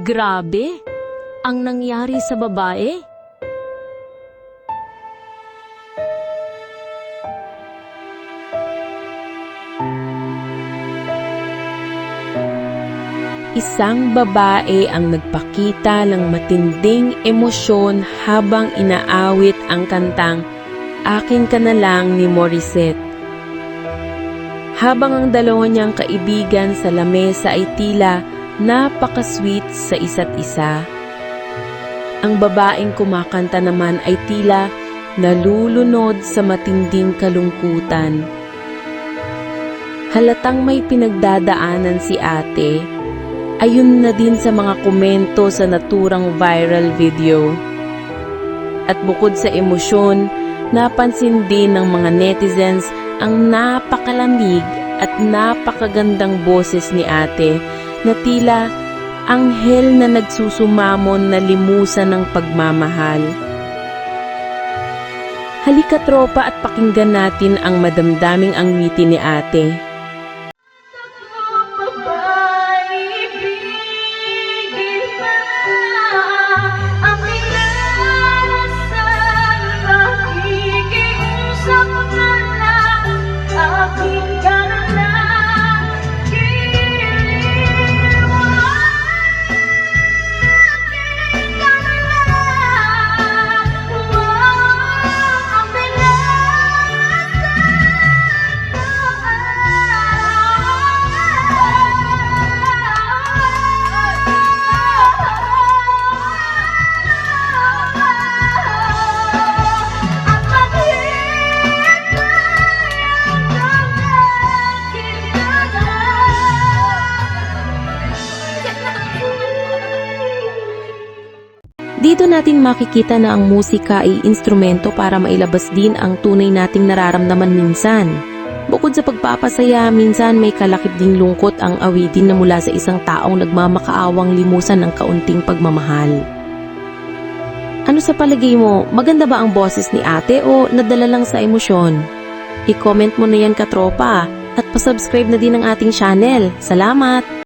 Grabe! Ang nangyari sa babae? Isang babae ang nagpakita ng matinding emosyon habang inaawit ang kantang Akin Ka Na Lang ni Morissette. Habang ang dalawa niyang kaibigan sa lamesa ay tila napaka-sweet sa isa't isa. Ang babaeng kumakanta naman ay tila nalulunod sa matinding kalungkutan. Halatang may pinagdadaanan si ate. Ayun na din sa mga komento sa naturang viral video. At bukod sa emosyon, napansin din ng mga netizens ang napakalamig at napakagandang boses ni ate na tila anghel na nagsusumamon na limusan ng pagmamahal. Halika tropa at pakinggan natin ang madamdaming angwitin ni ate. Dito natin makikita na ang musika ay instrumento para mailabas din ang tunay nating nararamdaman minsan. Bukod sa pagpapasaya, minsan may kalakip ding lungkot ang awitin na mula sa isang taong nagmamakaawang limusan ng kaunting pagmamahal. Ano sa palagay mo, maganda ba ang boses ni ate o nadala lang sa emosyon? I-comment mo na yan katropa at pasubscribe na din ang ating channel. Salamat!